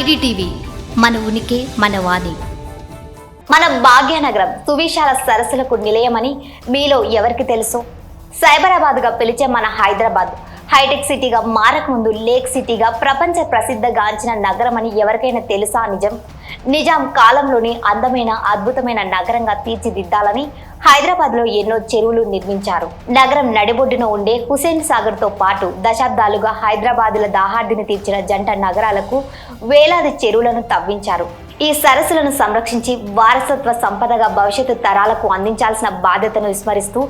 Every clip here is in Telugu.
ఐడిటీవీ మన ఉనికి మన వాణి. మన భాగ్యనగరం సువిశాల సరస్సులకు నిలయమని మీలో ఎవరికి తెలుసు? సైబరాబాద్గా పిలిచే మన హైదరాబాద్ హైటెక్ సిటీగా మారకముందు లేక్ సిటీగా ప్రపంచ ప్రసిద్ధగాంచిన నగరం అని ఎవరికైనా తెలుసా నిజం? నిజాం కాలంలోని అందమైన అద్భుతమైన నగరంగా తీర్చిదిద్దాలని హైదరాబాద్లో ఎన్నో చెరువులు నిర్మించారు. నగరం నడిబొడ్డున ఉండే హుసేన్ సాగర్తో పాటు దశాబ్దాలుగా హైదరాబాదుల దాహార్దిని తీర్చిన జంట నగరాలకు వేలాది చెరువులను తవ్వించారు. ఈ సరస్సులను సంరక్షించి వారసత్వ సంపదగా భవిష్యత్తు తరాలకు అందించాల్సిన బాధ్యతను విస్మరిస్తూ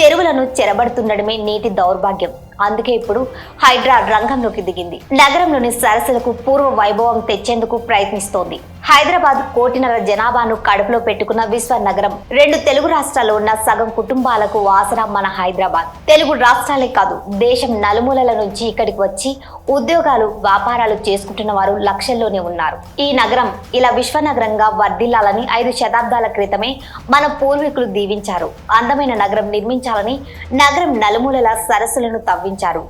చెరువులను చెరబడుతుండడమే నేటి దౌర్భాగ్యం. అందుకే ఇప్పుడు హైడ్రా రంగంలోకి దిగింది. నగరంలోని సరస్సులకు పూర్వ వైభవం తెచ్చేందుకు ప్రయత్నిస్తోంది. హైదరాబాద్ కోటిన్నర జనాభాను కడుపులో పెట్టుకున్న విశ్వ నగరం రెండు తెలుగు రాష్ట్రాల్లో ఉన్న సగం కుటుంబాలకు వాసన మన హైదరాబాద్. తెలుగు రాష్ట్రాలే కాదు దేశం నలుమూలల నుంచి ఇక్కడికి వచ్చి ఉద్యోగాలు వ్యాపారాలు చేసుకుంటున్న వారు లక్షల్లోనే ఉన్నారు. ఈ నగరం ఇలా విశ్వనగరంగా వర్ధిల్లాలని ఐదు శతాబ్దాల క్రితమే మన పూర్వీకులు దీవించారు. అందమైన నగరం నిర్మించాలని నగరం నలుమూలల సరస్సులను భావించారు.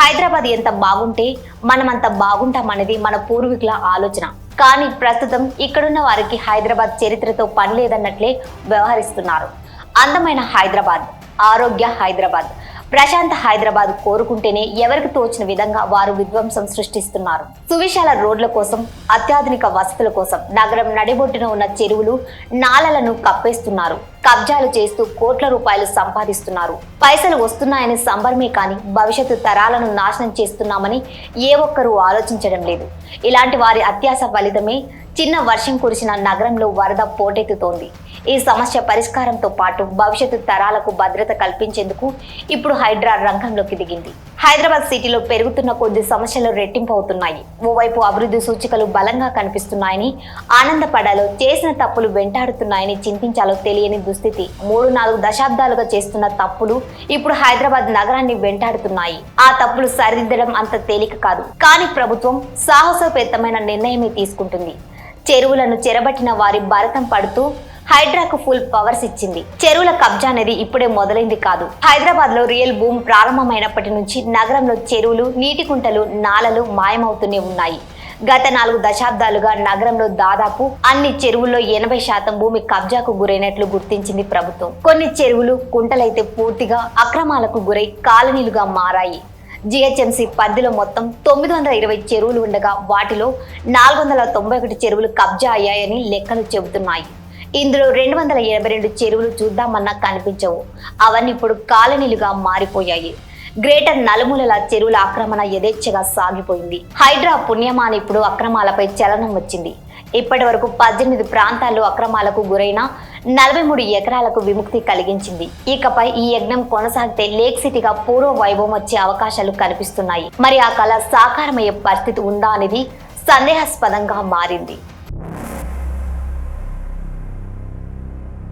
హైదరాబాద్ ఎంత బాగుంటే మనం అంత బాగుంటామనేది మన పూర్వీకుల ఆలోచన. కానీ ప్రస్తుతం ఇక్కడున్న వారికి హైదరాబాద్ చరిత్రతో పని లేదన్నట్లే వ్యవహరిస్తున్నారు. అందమైన హైదరాబాద్ ఆరోగ్య హైదరాబాద్. ప్రశాంత హైదరాబాద్ కోరుకుంటేనే ఎవరికి తోచిన విధంగా వారు విధ్వంసం సృష్టిస్తున్నారు. సువిశాల రోడ్ల కోసం అత్యాధునిక వసతుల కోసం నగరం నడిబొట్టున ఉన్న చెరువులు నాలలను కప్పేస్తున్నారు. కబ్జాలు చేస్తూ కోట్ల రూపాయలు సంపాదిస్తున్నారు. పైసలు వస్తున్నాయని సంబరమే కానీ భవిష్యత్తు తరాలను నాశనం చేస్తున్నామని ఏ ఒక్కరూ ఆలోచించడం లేదు. ఇలాంటి వారి అత్యాస ఫలితమే చిన్న వర్షం కురిసిన నగరంలో వరద పోటెత్తుతోంది. ఈ సమస్య పరిష్కారంతో పాటు భవిష్యత్తు తరాలకు భద్రత కల్పించేందుకు ఇప్పుడు హైడ్రా రంగంలోకి దిగింది. హైదరాబాద్ సిటీలో పెరుగుతున్న కొద్ది సమస్యలు రెట్టింపు అవుతున్నాయి ఓవైపు అభివృద్ధి సూచికలు బలంగా కనిపిస్తున్నాయని ఆనందపడాలో చేసిన తప్పులు వెంటాడుతున్నాయని చింతించాలో తెలియని దుస్థితి. మూడు నాలుగు దశాబ్దాలుగా చేస్తున్న తప్పులు ఇప్పుడు హైదరాబాద్ నగరాన్ని వెంటాడుతున్నాయి. ఆ తప్పులు సరిదిద్దడం అంత తేలిక కాదు. కానీ ప్రభుత్వం సాహసోపేతమైన నిర్ణయమే తీసుకుంటుంది. చెరువులను చెరబట్టిన వారి భరతం పడుతూ హైడ్రాకు ఫుల్ పవర్స్ ఇచ్చింది. చెరువుల కబ్జా అనేది ఇప్పుడే మొదలైంది కాదు. హైదరాబాద్లో రియల్ భూమి ప్రారంభమైనప్పటి నుంచి నగరంలో చెరువులు నీటి కుంటలు నాలలు మాయమవుతూనే ఉన్నాయి. గత నాలుగు దశాబ్దాలుగా నగరంలో దాదాపు అన్ని చెరువుల్లో ఎనభై శాతం భూమి కబ్జాకు గురైనట్లు గుర్తించింది ప్రభుత్వం. కొన్ని చెరువులు కుంటలైతే పూర్తిగా అక్రమాలకు గురై కాలనీలుగా మారాయి. జిహెచ్ఎంసీ పరిధిలో మొత్తం తొమ్మిది వందల ఇరవై చెరువులు ఉండగా వాటిలో నాలుగు వందల తొంభై ఒకటి చెరువులు కబ్జా అయ్యాయని లెక్కలు చెబుతున్నాయి. ఇందులో రెండు వందల ఎనభై రెండు చెరువులు చూద్దామన్నా కనిపించవు. అవన్నీ ఇప్పుడు కాలనీలుగా మారిపోయాయి. గ్రేటర్ నలుమూలల చెరువుల ఆక్రమణ యథేచ్ఛగా సాగిపోయింది. హైడ్రా పుణ్యమాని ఇప్పుడు అక్రమాలపై చలనం వచ్చింది. ఇప్పటి వరకు పద్దెనిమిది ప్రాంతాల్లో అక్రమాలకు గురైన నలభై మూడు ఎకరాలకు విముక్తి కలిగించింది. ఇకపై ఈ యజ్ఞం కొనసాగితే లేక్ సిటీగా పూర్వ వైభవం వచ్చే అవకాశాలు కనిపిస్తున్నాయి. మరి ఆ కళ సాకారమయ్యే పరిస్థితి ఉందా అనేది సందేహాస్పదంగా మారింది.